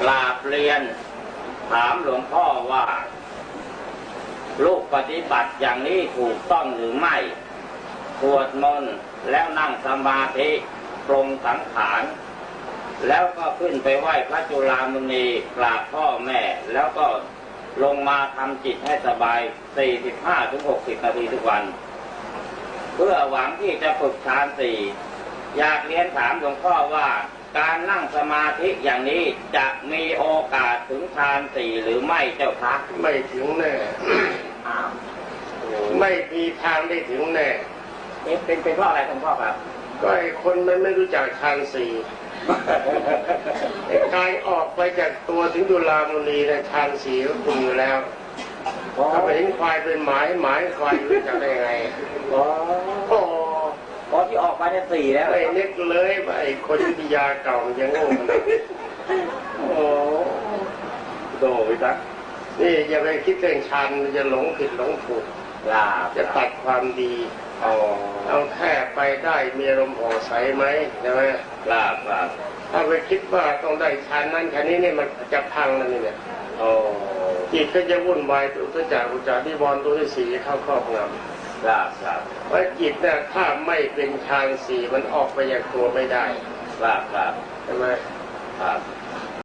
กราบเรียน ถามหลวงพ่อว่า ลูกปฏิบัติอย่างนี้ถูกต้องหรือไม่สวดมนต์แล้วนั่งสมาธิปรงสังขารแล้วก็ขึ้นไปไหว้พระจุลามุนีกราบพ่อแม่ แล้วก็ลงมาทำจิตให้สบาย 45ถึง60 นาทีทุกวัน เพื่อหวังที่จะฝึกฌานสี่อยากเรียนถามหลวงพ่อว่า การนั่งสมาธิอย่างนี้จะมีโอกาสถึงฌานสี่หรือไม่เจ้าคะไม่ถึงแน่อ้าวไม่มีทางได้ถึงแน่นี่เป็นเป็นเพราะอะไรหลวงพ่อครับ ก็ไอ้คนมันไม่รู้จักทางสี่ไอ้การออกไปจากตัวถึงดุลามุนีในทางสี่ก็คุมอยู่แล้วถ้าไปเห็นควายเป็นหมายหมายควายรู้จักได้ไง อ๋อ โอ้ อ๋อที่ออก ไปเนี่ยสี่แล้วเหรอไอ้ครับนึกเลยว่าไอ้คนวิทยาเก่ามันยังโง่ขนาดนั้นโอ้โดยจักนี่อย่าไปคิดเรื่องชันมันจะหลงผิดหลงถูกลาบจะตัดความดีอ๋อเอาแค่ไปได้มีอารมณ์ผ่องใสไหมใช่ไหมลาบลาบถ้าไปคิดว่าต้องได้ชันนั้นชันนี้เนี่ยมันจะพังแล้วนี่เนี่ยโอ้จิตก็จะวุ่นวายตัวตัวจากอุจจาระนิวรณ์ตัวที่สี่เข้าครอบง ลาบลาบำเพราะจิตเนี่ยถ้าไม่เป็นฌานสี่มันออกไปจากตัวไม่ได้ลาบลาบใช่ไหมครับ